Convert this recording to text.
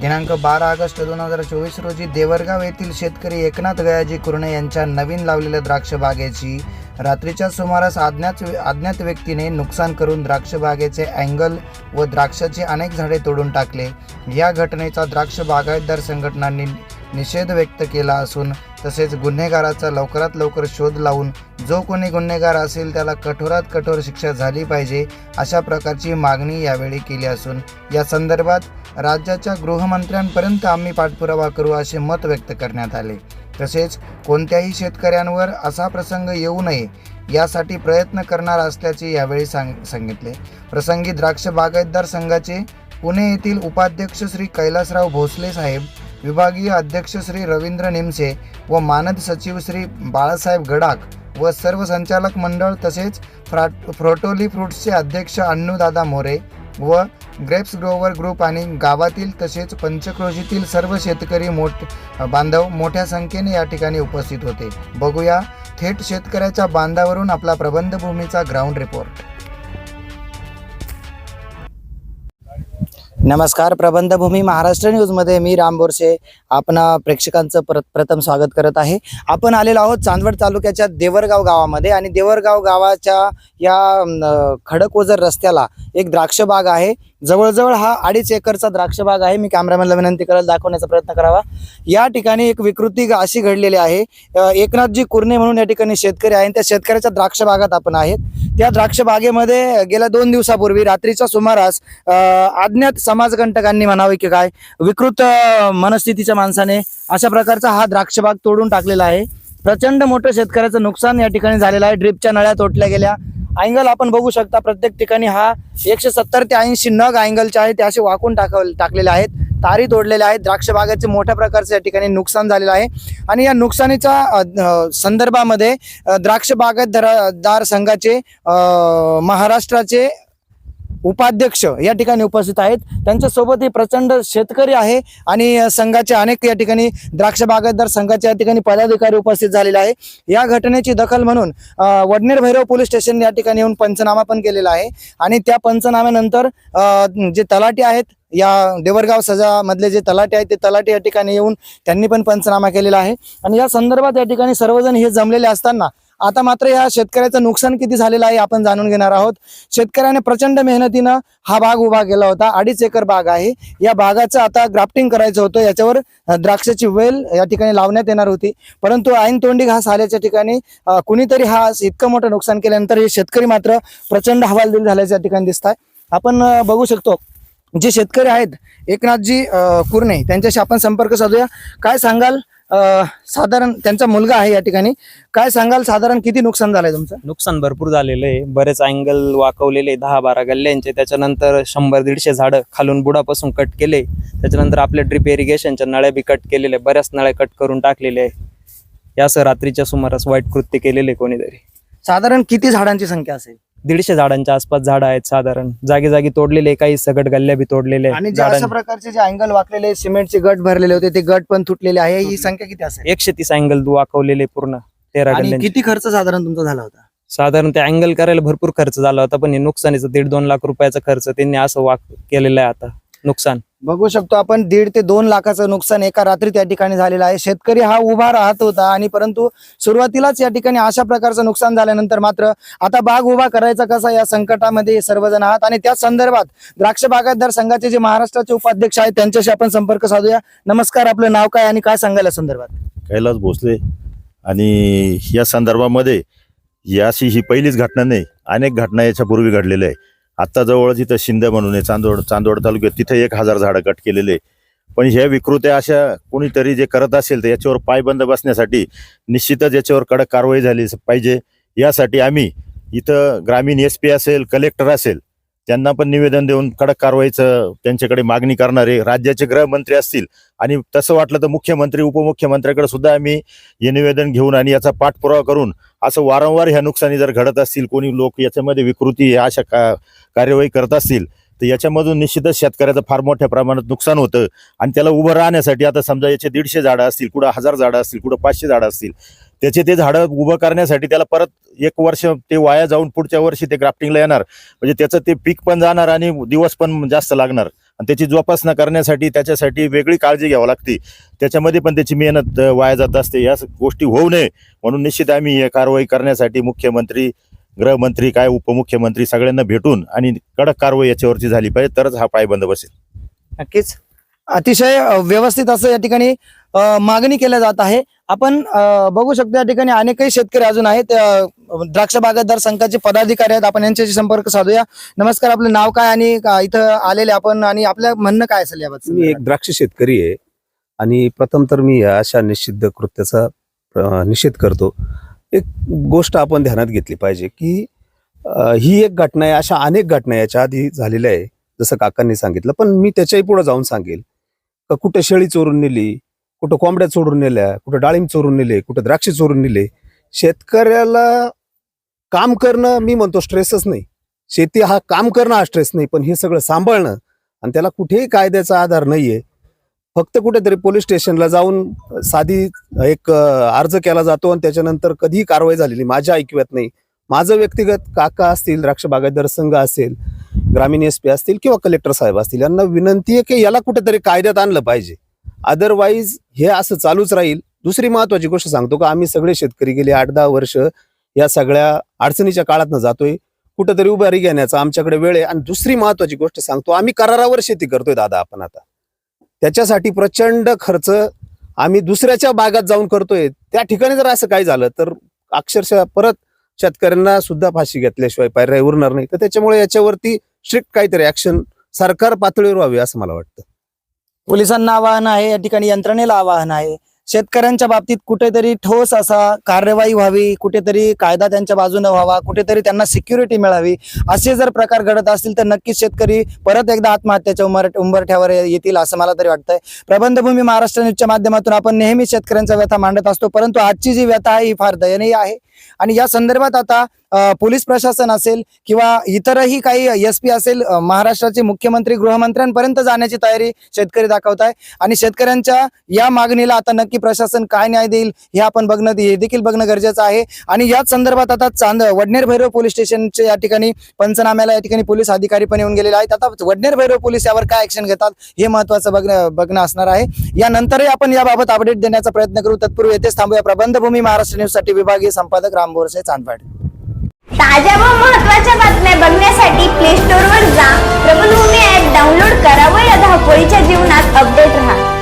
दिनांक बारा ऑगस्ट दोन हजार चोवीस रोजी देवरगाव येथील शेतकरी एकनाथ गयाजी कुर्णे यांच्या नवीन लावलेल्या द्राक्ष बागेची रात्रीच्या सुमारास अज्ञात अज्ञात व्यक्तीने नुकसान करून द्राक्ष बागेचे अँगल व द्राक्षाची अनेक झाडे तोडून टाकले. या घटनेचा द्राक्ष बागायतदार संघटनांनी निषेध व्यक्त केला असून तसेच गुन्हेगाराचा लवकरात लवकर शोध लावून जो कोणी गुन्हेगार असेल त्याला कठोरात कठोर शिक्षा झाली पाहिजे अशा प्रकारची मागणी यावेळी केली असून या संदर्भात राज्याच्या गृहमंत्र्यांपर्यंत आम्ही पाठपुरावा करू असे मत व्यक्त करण्यात आले. तसेच कोणत्याही शेतकऱ्यांवर असा प्रसंग येऊ नये यासाठी प्रयत्न करणार असल्याचे यावेळी सांग सांगितले. प्रसंगी द्राक्ष बागायतदार संघाचे पुणे येथील उपाध्यक्ष श्री कैलासराव भोसले साहेब विभागीय अध्यक्ष श्री रवींद्र निमसे व मानद सचिव श्री बाळासाहेब गडाख व सर्व संचालक मंडळ तसेच फ्राट फ्रोटोली फ्रुट्सचे अध्यक्ष अण्णूदादा मोरे व ग्रेप्स ग्रोवर ग्रुप आणि गावातील तसेच पंचक्रोशीतील सर्व शेतकरी मोठ बांधव मोठ्या संख्येने या ठिकाणी उपस्थित होते. बघूया थेट शेतकऱ्याच्या बांधावरून आपला प्रबंधभूमीचा ग्राउंड रिपोर्ट नमस्कार प्रबंधभूमी महाराष्ट्र न्यूजमध्ये मी राम बोरसे आपण प्रेक्षकांचं प्र प्रथम स्वागत करत आहे. आपण आलेलो आहोत चांदवड तालुक्याच्या देवरगाव गावामध्ये आणि देवरगाव गावाच्या या खडकोजर रस्त्याला एक द्राक्ष बाग आहे. जवळजवळ हा अडीच एकरचा द्राक्ष बाग आहे. मी कॅमेरामॅनला विनंती करायला दाखवण्याचा प्रयत्न करावा. या ठिकाणी एक विकृती अशी घडलेली आहे. एकनाथजी कुर्णे म्हणून या ठिकाणी शेतकरी आहे त्या शेतकऱ्याच्या द्राक्ष बागात आपण आहेत. त्या द्राक्ष बागेमध्ये गेल्या दोन दिवसापूर्वी रात्रीच्या सुमारास अज्ञात समाजकंटकांनी म्हणावे की काय विकृत मनस्थितीच्या माणसाने अशा प्रकारचा हा द्राक्ष बाग तोडून टाकलेला आहे. प्रचंड मोठं शेतकऱ्याचं नुकसान या ठिकाणी झालेलं आहे. ड्रिपच्या नळ्या तोटल्या गेल्या. अँगल आपण बघू शकता प्रत्येक ठिकाणी हा एकशे सत्तर ते ऐंशी नग अँगलचे आहेत ते असे वाकून टाक टाकलेले आहेत. तारी तोडलेल्या आहेत. द्राक्ष बागाचे मोठ्या प्रकारचे या ठिकाणी नुकसान झालेलं आहे. आणि या नुकसानीच्या संदर्भामध्ये द्राक्ष बागायतदार संघाचे महाराष्ट्राचे उपाध्यक्ष या ठिकाणी उपस्थित आहेत. त्यांच्यासोबत हे प्रचंड शेतकरी आहे आणि संघाचे अनेक या ठिकाणी द्राक्ष बागायतदार संघाचे या ठिकाणी पदाधिकारी उपस्थित झालेले आहे या घटनेची दखल म्हणून वडनेर भैरव पोलीस स्टेशन या ठिकाणी येऊन पंचनामा पण केलेला आहे. आणि त्या पंचनाम्यानंतर जे तलाठी आहेत या देवरगाव सजा मधले जे तलाटे आहेत ते तलाटे या ठिकाणी येऊन त्यांनी पण पंचनामा केलेला आहे. आणि या संदर्भात या ठिकाणी सर्वजण हे जमलेले असताना आता मात्र या शेतकऱ्याचं नुकसान किती झालेलं आहे आपण जाणून घेणार आहोत. शेतकऱ्याने प्रचंड मेहनतीनं हा भाग उभा केला होता अडीच एकर बाग आहे. या भागाचं आता ग्राफ्टिंग करायचं होतं याच्यावर द्राक्षाची वेल या ठिकाणी लावण्यात येणार होती. परंतु ऐन तोंडी घास आल्याच्या ठिकाणी कुणीतरी हा इतकं मोठं नुकसान केल्यानंतर हे शेतकरी मात्र प्रचंड हवालदिल झाल्याच्या ठिकाणी दिसत आहे आपण बघू शकतो जे शेतकरी आहेत एकनाथजी कुर्णे त्यांच्याशी आपण संपर्क साधूया. काय सांगाल साधारण त्यांचा मुलगा आहे या ठिकाणी. काय सांगाल साधारण किती नुकसान झालंय तुमचं? नुकसान भरपूर झालेलं आहे. बरेच अँगल वाकवलेले दहा बारा गल्ल्यांचे. त्याच्यानंतर शंभर दीडशे झाडं खालून बुडापासून कट केले. त्याच्यानंतर आपल्या ड्रिप इरिगेशनच्या नळ्या बी कट केलेल्या बऱ्याच नळ्या कट करून टाकलेल्या आहे यासह रात्रीच्या सुमारास वाईट कृत्य केलेले कोणीतरी. साधारण किती झाडांची संख्या असेल? दीडशे झाडांच्या आसपास झाडं आहेत साधारण. जागी जागी तोडलेले काही सगट गल्ल्या बी तोडलेले आणि जे अशा प्रकारचे जे अँगल वाकलेले सिमेंटचे गट भरलेले होते ते गट पण तुटलेले आहे ही. संख्या किती असेल? एकशे तीस अँगल वाकवलेले पूर्ण तेरा आणि गल्ल्यांचे. किती खर्च साधारण तुमचा झाला होता? साधारण ते अँगल करायला भरपूर खर्च झाला होता पण हे नुकसानीचा दीड दोन लाख रुपयाचा खर्च त्यांनी असं वाक केलेलं आहे आता नुकसान. बघू शकतो आपण दीड ते दोन लाखाचं नुकसान एका रात्री त्या ठिकाणी झालेलं आहे. शेतकरी हा उभा राहत होता आणि परंतु सुरुवातीलाच या ठिकाणी अशा प्रकारचं नुकसान झाल्यानंतर मात्र आता बाग उभा करायचा कसा या संकटामध्ये सर्वजण आहात? आणि त्या संदर्भात द्राक्ष बागायतदार संघाचे जे महाराष्ट्राचे उपाध्यक्ष आहेत त्यांच्याशी आपण संपर्क साधूया. नमस्कार आपलं नाव काय आणि काय सांगायला संदर्भात? कैलास भोसले. आणि या संदर्भामध्ये याशी ही पहिलीच घटना नाही अनेक घटना याच्यापूर्वी घडलेल्या आहे आत्ता जवळच इथं शिंदे म्हणून आहे चांदोड चांदोड तालुक्यात तिथे एक हजार झाडं कट केलेले आहे. पण ह्या विकृत्या अशा कोणीतरी जे करत असेल तर याच्यावर पायबंद बसण्यासाठी निश्चितच याच्यावर कडक कारवाई झाली पाहिजे यासाठी आम्ही इथं ग्रामीण एस पी असेल कलेक्टर असेल त्यांना पण निवेदन देऊन कडक कारवाईचं त्यांच्याकडे मागणी करणारे राज्याचे गृहमंत्री असतील. आणि तसं वाटलं तर मुख्यमंत्री उपमुख्यमंत्र्याकडे सुद्धा आम्ही हे निवेदन घेऊन आणि याचा पाठपुरावा करून असं वारंवार ह्या नुकसानी जर घडत असतील कोणी लोक याच्यामध्ये विकृती अशा का कार्यवाही करत असतील तर याच्यामधून निश्चितच शेतकऱ्याचं फार मोठ्या प्रमाणात नुकसान होतं. आणि त्याला उभं राहण्यासाठी आता समजा याचे दीडशे झाडं असतील कुठं हजार झाडं असतील कुठं पाचशे झाडं असतील त्याचे ते झाडं उभं करण्यासाठी त्याला परत एक वर्ष ते वाया जाऊन पुढच्या वर्षी ते ग्राफ्टिंगला येणार. म्हणजे त्याचं ते पीक पण जाणार आणि दिवस पण जास्त लागणार. आणि त्याची जोपासना करण्यासाठी त्याच्यासाठी वेगळी काळजी घ्यावी लागते. त्याच्यामध्ये पण त्याची मेहनत वाया जात असते. या गोष्टी होऊ नये म्हणून निश्चित आम्ही कारवाई करण्यासाठी मुख्यमंत्री गृहमंत्री काय उपमुख्यमंत्री सगळ्यांना भेटून आणि कडक कारवाई याच्यावरची झाली पाहिजे तरच हा पायबंद बसेल. नक्कीच. अतिशय व्यवस्थित असं या ठिकाणी मागणी केल्या जात आहे. आपण बघू शकतो या ठिकाणी अनेकही शेतकरी अजून आहेत. द्राक्ष बागायतदार संघाचे पदाधिकारी आहेत. आपण यांच्याशी संपर्क साधूया. नमस्कार आपलं नाव काय आणि का- इथं आलेले आपण आणि आपलं म्हणणं काय असेल याबाबत मी एक द्राक्ष शेतकरी आहे आणि प्रथम तर मी अशा निषिद्ध कृत्याचा निषेध करतो. एक गोष्ट आपण ध्यानात घेतली पाहिजे की ही एक घटना आहे. अशा अनेक घटना याच्या आधी झालेल्या आहे. जसं काकांनी सांगितलं. पण मी त्याच्याही पुढे जाऊन सांगेल. का कुठं शेळी चोरून नेली? कुठं कोंबड्या चोरून नेल्या कुठं डाळिंब चोरून नेले कुठं द्राक्ष चोरून नेले. शेतकऱ्याला काम करणं मी म्हणतो स्ट्रेसच नाही. शेती हा काम करणं हा स्ट्रेस नाही पण हे सगळं सांभाळणं आणि त्याला कुठेही कायद्याचा आधार नाहीये. फक्त कुठेतरी पोलीस स्टेशनला जाऊन साधी एक अर्ज केला जातो आणि त्याच्यानंतर कधीही कारवाई झालेली माझ्या ऐकव्यात नाही. माझं व्यक्तिगत काका असतील द्राक्ष बागायतदार संघ असेल ग्रामीण एस पी असतील किंवा कलेक्टर साहेब असतील यांना विनंती आहे की याला कुठेतरी कायद्यात आणलं पाहिजे. अदरवाईज हे असं चालूच राहील. दुसरी महत्वाची गोष्ट सांगतो का आम्ही सगळे शेतकरी गेले आठ दहा वर्ष या सगळ्या अडचणीच्या काळातनं जातोय. कुठंतरी उभारी घेण्याचा आमच्याकडे वेळ आहे. आणि दुसरी महत्वाची गोष्ट सांगतो आम्ही करारावर शेती करतोय दादा आपण आता. त्याच्यासाठी प्रचंड खर्च आम्ही दुसऱ्याच्या बागात जाऊन करतोय. त्या ठिकाणी जर असं काही झालं तर अक्षरशः परत शेतकऱ्यांना सुद्धा फाशी घेतल्याशिवाय पर्याय उरणार नाही. तर त्याच्यामुळे याच्यावरती स्ट्रिक्ट काहीतरी ऍक्शन सरकार पातळीवर व्हावी असं मला वाटतं. पोलिसांना आवाहन आहे या ठिकाणी यंत्रणेला आवाहन आहे. शेतकऱ्यांच्या बाबतीत कुठेतरी ठोस असा कार्यवाही व्हावी कुठेतरी कायदा त्यांच्या बाजूने व्हावा कुठेतरी त्यांना सिक्युरिटी मिळावी असे जर प्रकार घडत असतील तर नक्कीच शेतकरी परत एकदा आत्महत्याच्या उंबर उंबरठ्यावर येतील असं मला तरी वाटतंय. प्रबंधभूमी महाराष्ट्र न्यूजच्या माध्यमातून आपण नेहमी शेतकऱ्यांचा व्यथा मांडत असतो परंतु आजची जी व्यथा आहे ही फार दयनीय आहे. आणि या संदर्भात आता पोलीस प्रशासन असेल किंवा इतरही काही एस पी असेल महाराष्ट्राचे मुख्यमंत्री गृहमंत्र्यांपर्यंत जाण्याची तयारी शेतकरी दाखवत आहे आणि शेतकऱ्यांच्या या मागणीला आता नक्की प्रशासन काय न्याय देईल हे आपण बघणं हे देखील बघणं गरजेचं आहे. आणि याच संदर्भात आता चांद वडनेर भैरव पोलीस स्टेशनच्या या ठिकाणी पंचनाम्याला या ठिकाणी पोलीस अधिकारी पण येऊन गेलेले आहेत. आता वडनेर भैरव पोलीस यावर काय ऍक्शन घेतात हे महत्वाचं बघणं बघणं असणार आहे. यानंतरही आपण याबाबत अपडेट देण्याचा प्रयत्न करू. तत्पूर्वी येथेच थांबूया. प्रबंधभूमी महाराष्ट्र न्यूजसाठी विभागीय संपादक राम बोरसे चांदवाड. ताज्या व महत्त्वाच्या बातम्या बघण्यासाठी प्ले स्टोअर वर जा. प्रबंधभूमी ऍप डाउनलोड करा व या धावपळीच्या जीवनात अपडेट राहा.